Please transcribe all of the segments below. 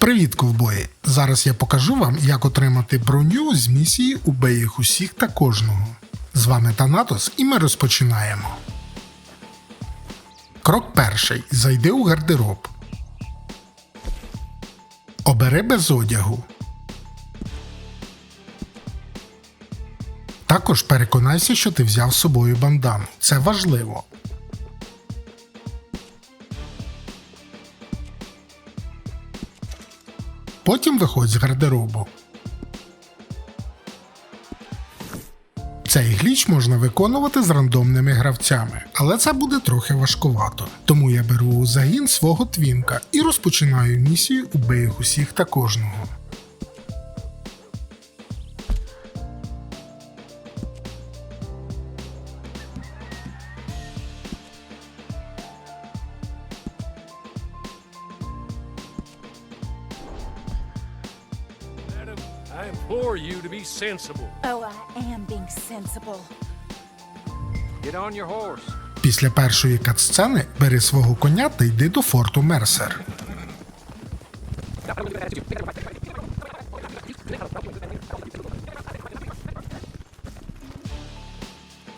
Привіт, ковбої! Зараз я покажу вам, як отримати броню з місії «Убий їх усіх та кожного. З вами Танатос і ми розпочинаємо. Крок перший. Зайди у гардероб. Обери без одягу. Також переконайся, що ти взяв з собою бандану. Це важливо. Потім виходь з гардеробу. Цей гліч можна виконувати з рандомними гравцями, але це буде трохи важкувато. Тому я беру у загін свого твінка і розпочинаю місію убий усіх та кожного. I implore you to be sensible. Oh, I am being sensible. Get on your horse. Після першої катсцени бери свого коня та йди до форту Мерсер.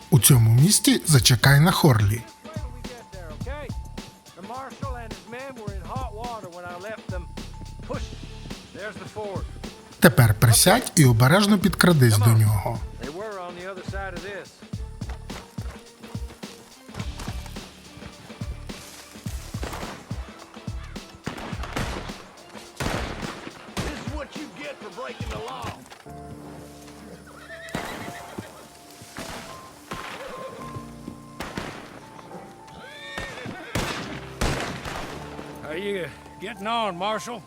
У цьому місті зачекай на Хорлі. There's the ford. Тепер присядь і обережно підкрадись до нього. How you getting on, Marshal?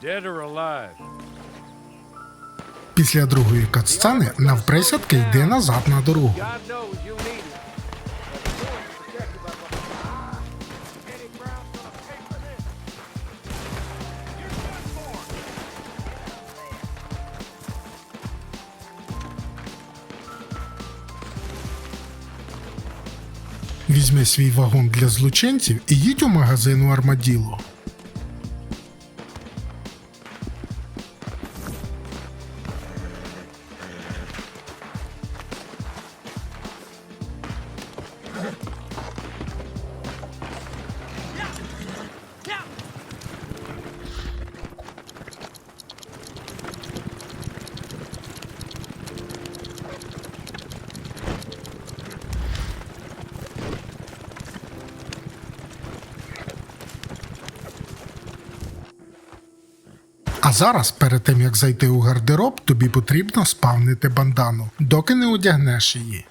Dead or alive? Після другої катсцени навприсядки йди назад на дорогу. Візьми свій вагон для злочинців і їдь у магазин у Армаділо. А зараз, перед тим як зайти у гардероб, тобі потрібно спавнити бандану, доки не одягнеш її.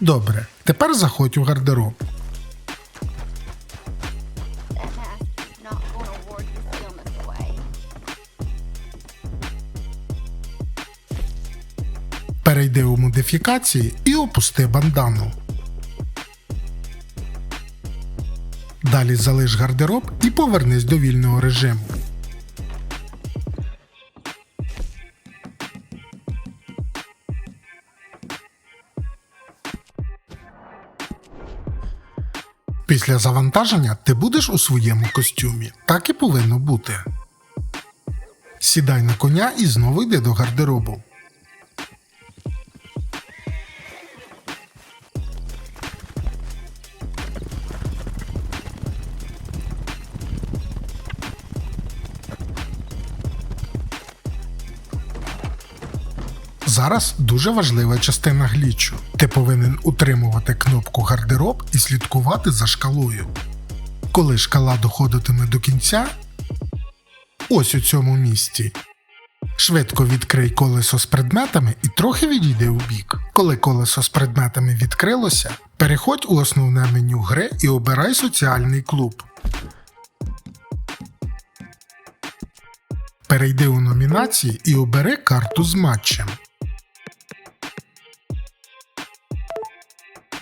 Добре, тепер заходь у гардероб. Перейди у модифікації і опусти бандану. Далі залиш гардероб і повернись до вільного режиму. Після завантаження ти будеш у своєму костюмі. Так і повинно бути. Сідай на коня і знову йди до гардеробу. Зараз дуже важлива частина глічу. Ти повинен утримувати кнопку гардероб і слідкувати за шкалою. Коли шкала доходитиме до кінця, ось у цьому місці. Швидко відкрий колесо з предметами і трохи відійди у бік. Коли колесо з предметами відкрилося, переходь у основне меню гри і обирай соціальний клуб. Перейди у номінації і обери карту з матчем.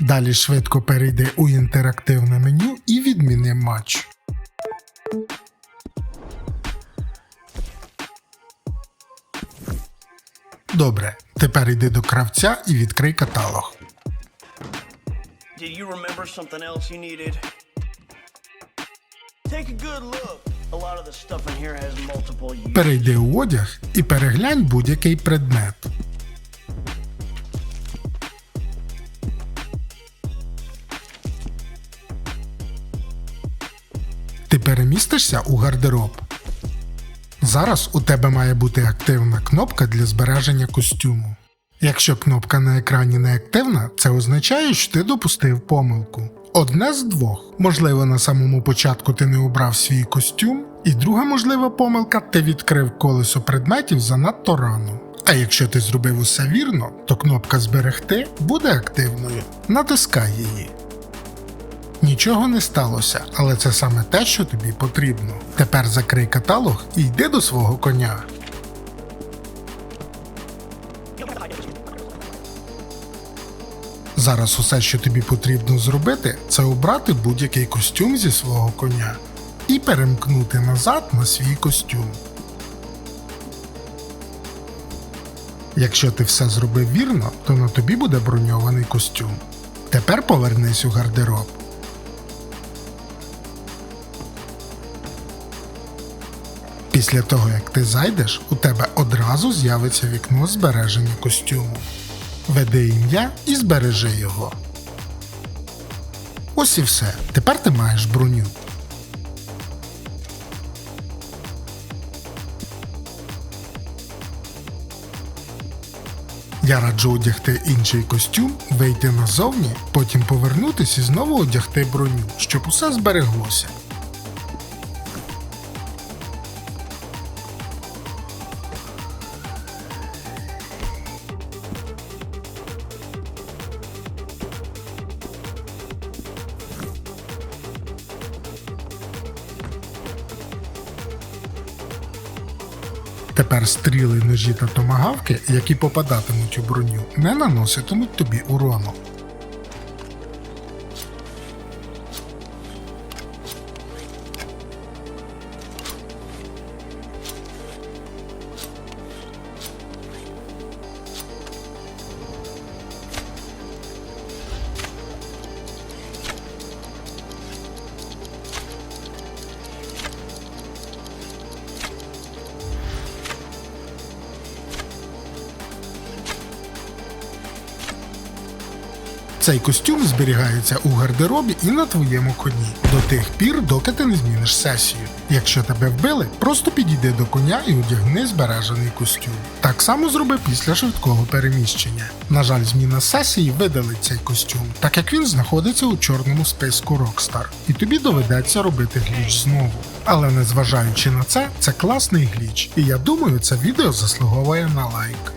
Далі швидко перейди у інтерактивне меню і відміни матч. Добре, тепер йди до кравця і відкрий каталог. Did you remember something else you needed? Take a good look. A lot of the stuff in here has multiple uses. Перейди у одяг і переглянь будь-який предмет. Ти перемістишся у гардероб. Зараз у тебе має бути активна кнопка для збереження костюму. Якщо кнопка на екрані не активна, це означає, що ти допустив помилку. Одне з двох. Можливо, на самому початку ти не обрав свій костюм, і друга можлива помилка ти відкрив колесо предметів занадто рано. А якщо ти зробив усе вірно, то кнопка Зберегти буде активною. Натискай її. Нічого не сталося, але це саме те, що тобі потрібно. Тепер закрий каталог і йди до свого коня. Зараз усе, що тобі потрібно зробити, це обрати будь-який костюм зі свого коня і перемкнути назад на свій костюм. Якщо ти все зробив вірно, то на тобі буде броньований костюм. Тепер повернись у гардероб. Після того, як ти зайдеш, у тебе одразу з'явиться вікно збереження костюму. Веди ім'я і збережи його. Ось і все. Тепер ти маєш броню. Я раджу одягти інший костюм, вийти назовні, потім повернутися і знову одягти броню, щоб усе збереглося. Тепер стріли, ножі та томагавки, які попадатимуть у броню, не наноситимуть тобі урону. Цей костюм зберігається у гардеробі і на твоєму коні до тих пір, доки ти не зміниш сесію. Якщо тебе вбили, просто підійди до коня і одягни збережений костюм. Так само зроби після швидкого переміщення. На жаль, зміна сесії видалить цей костюм, так як він знаходиться у чорному списку Rockstar, і тобі доведеться робити гліч знову. Але незважаючи на це, це класний гліч, і я думаю, це відео заслуговує на лайк.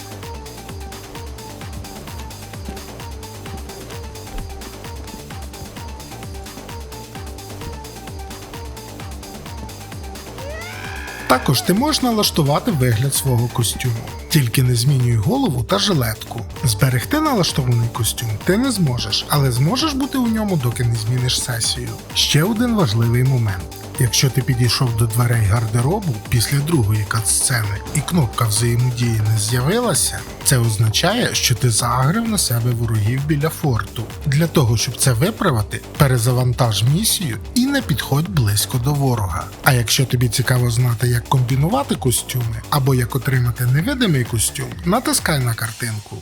Також ти можеш налаштувати вигляд свого костюму, тільки не змінюй голову та жилетку. Зберегти налаштований костюм ти не зможеш, але зможеш бути у ньому, доки не зміниш сесію. Ще один важливий момент. Якщо ти підійшов до дверей гардеробу після другої катсцени і кнопка взаємодії не з'явилася, це означає, що ти заагрив на себе ворогів біля форту. Для того, щоб це виправити, перезавантаж місію і не підходь близько до ворога. А якщо тобі цікаво знати, як комбінувати костюми або як отримати невидимий костюм, натискай на картинку.